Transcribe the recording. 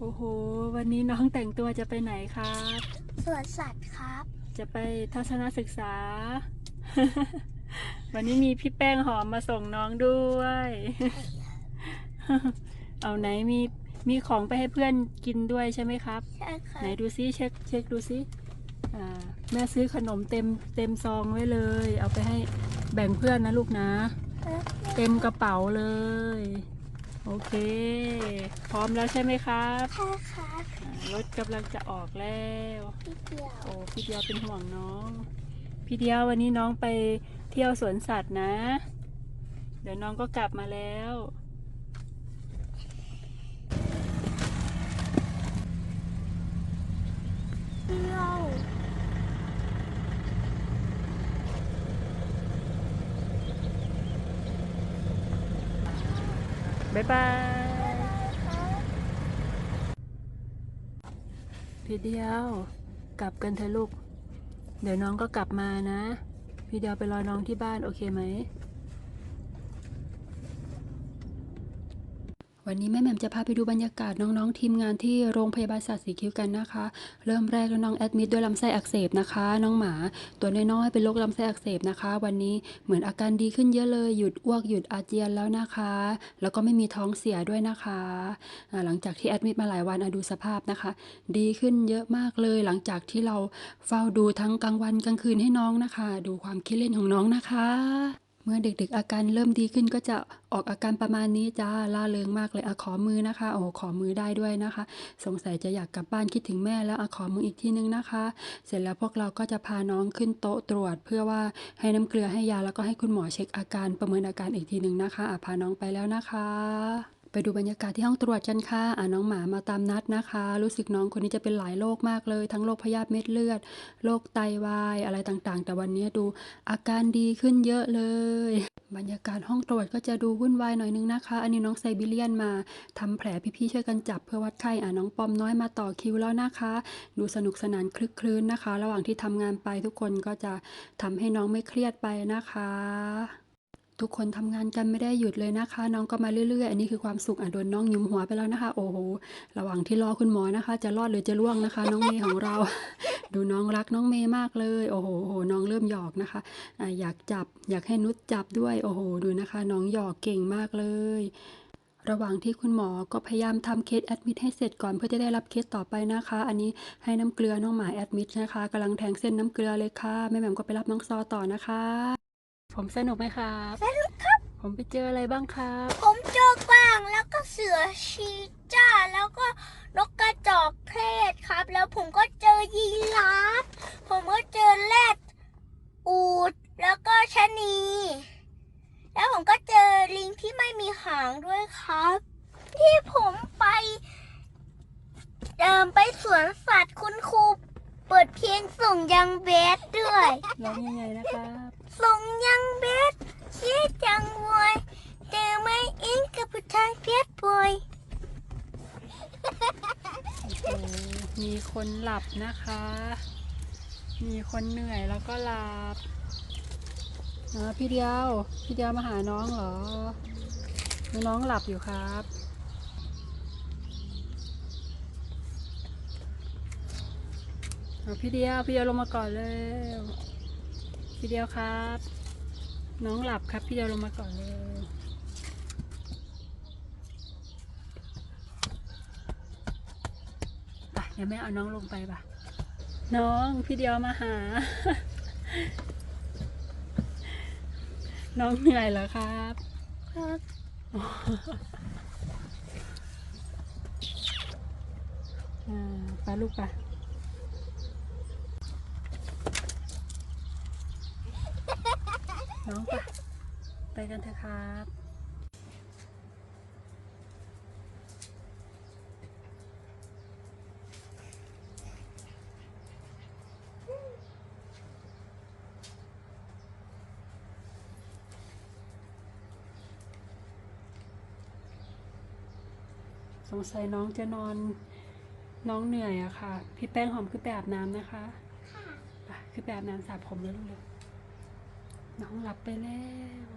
โอ้โห วันนี้น้องแต่งตัวจะไปไหนครับ สวนสัตว์ครับ จะไปทัศนศึกษา วันนี้มีพี่แป้งหอมมาส่งน้องด้วย เอาไหนมีมีของไปให้เพื่อนกินด้วยใช่ไหมครับ ใช่ครัไหนบดูซิเช็คเช็คดูซิอ่าแม่ซื้อขนมเต็มเต็มซองไว้เลย เอาไปให้แบ่งเพื่อนนะลูกนะ เต็มกระเป๋าเลย โอเค พร้อมแล้วใช่ไหมครับใช่ครับอ่ารถกำลังจะออกแล้วพี่เดียวโอ้พี่เดียวเป็นห่วงน้อง พี่เดียววันนี้น้องไปเที่ยวสวนสัตว์นะ เดี๋ยวน้องก็กลับมาแล้ว เดียว บ๊ายบายพี่เดียว กลับกันเถอะลูก เดี๋ยวน้องก็กลับมานะ พี่เดียวไปรอน้องที่บ้านโอเคไหม วันนี้แม่แหม่มจะพาไปดูบรรยากาศน้องๆ ทีมงานที่โรงพยาบาลสัตว์สีคิ้วกันนะคะ เริ่มแรกน้องแอดมิดด้วยลำไส้อักเสบนะคะ น้องหมา ตัวน้อยๆเป็นโรคลำไส้อักเสบนะคะ วันนี้เหมือนอาการดีขึ้นเยอะเลยหยุดอ้วกหยุดอาเจียนแล้วนะคะ แล้วก็ไม่มีท้องเสียด้วยนะคะหลังจากที่แอดมิดมาหลายวันอดูสภาพนะคะ ดีขึ้นเยอะมากเลยหลังจากที่เราเฝ้าดูทั้งกลางวันกลางคืนให้น้องนะคะ ดูความคิดเล่นของน้องนะคะ เมื่อเด็กๆ อาการเริ่มดีขึ้นก็จะออกอาการประมาณนี้จ้าล่าเริงมากเลยอะขอมือนะคะโอ้ขอมือได้ด้วยนะคะ สงสัยจะอยากกลับบ้านคิดถึงแม่แล้วอะขอมืออีกทีนึงนะคะ เสร็จแล้วพวกเราก็จะพาน้องขึ้นโต๊ะตรวจ เพื่อว่าให้น้ำเกลือให้ยาแล้วก็ให้คุณหมอเช็คอาการประเมินอาการอีกทีนึงนะคะอะพาน้องไปแล้วนะคะ ไปดูบรรยากาศที่ห้องตรวจกันค่ะอ่าน้องหมามาตามนัดนะคะ รู้สึกน้องคนนี้จะเป็นหลายโรคมากเลย ทั้งโรคพยาธิเม็ดเลือด โรคไตวาย อะไรต่างๆ แต่วันนี้ดูอาการดีขึ้นเยอะเลย บรรยากาศห้องตรวจก็จะดูวุ่นวายหน่อยนึงนะคะ อันนี้น้องไซบีเรียนมาทำแผลพี่ๆช่วยกันจับเพื่อวัดไข้ อ่าน้องปอมน้อยมาต่อคิวแล้วนะคะ ดูสนุกสนานคลึกคลื้นนะคะ ระหว่างที่ทำงานไปทุกคนก็จะทำให้น้องไม่เครียดไปนะคะ ทุกคนทำงานกันไม่ได้หยุดเลยนะคะ น้องก็มาเรื่อยๆ อันนี้คือความสุขอะโดนน้องยุมหัวไปแล้วนะคะ โอ้โหระหว่างที่รอคุณหมอนะคะ จะรอดหรือจะล่วงนะคะ น้องเมย์ของเรา ดูน้องรักน้องเมย์มากเลย โอ้โหโอ้โหน้องเริ่มหยอกนะคะอะอยากจับอยากให้นุชจับด้วยโอ้โหดูนะคะ น้องหยอกเก่งมากเลยระหว่างที่คุณหมอก็พยายามทำเคสแอดมิดให้เสร็จก่อนเพื่อจะได้รับเคสต่อไปนะคะ อันนี้ให้น้ำเกลือน้องหมาแอดมิดนะคะกำลังแทงเส้นน้ำเกลือเลยค่ะ แม่แหม่มก็ไปรับน้องซอต่อนะคะ ผมสนุกไหมครับ สนุกครับ ผมไปเจออะไรบ้างครับ ผมเจอกวางแล้วก็เสือชีจ้า แล้วก็นกกระจอกเทศครับ แล้วผมก็เจอยีราฟ ผมก็เจอแรดอูด แล้วก็ชะนี แล้วผมก็เจอลิงที่ไม่มีหางด้วยครับ ที่ผมไปเดินไปสวนสัตว์คุณครูเปิดเพลงส่งยังเบสด้วยร้องยังไงนะครั บส่งยังเบสเสียจังวอยเจอไม่อิงกับผู้ชายเพชรบอยโอ้โหมีคนหลับนะคะ มีคนเหนื่อยแล้วก็หลับอ๋อพี่เดียว พี่เดียวมาหาน้องเหรอน้องหลับอยู่ครับ เอาพี่เดียว พี่เดียวลงมาก่อนเลย พี่เดียวครับ น้องหลับครับ พี่เดียวลงมาก่อนเลยไปเดี๋ยวแม่เอาน้องลงไปป่ะ น้องพี่เดียวมาหา น้องเหนื่อยเหรอครับ ครับอ่าไปลูกไป น้องไปไปกันเถอะครับสงสัยน้องจะนอนน้องเหนื่อยอะค่ะ พี่แป้งหอมขึ้นไปอาบน้ำนะคะไปขึ้นไปอาบน้ำสระผมแล้วลูกเลย น้องหลับไปแล้ว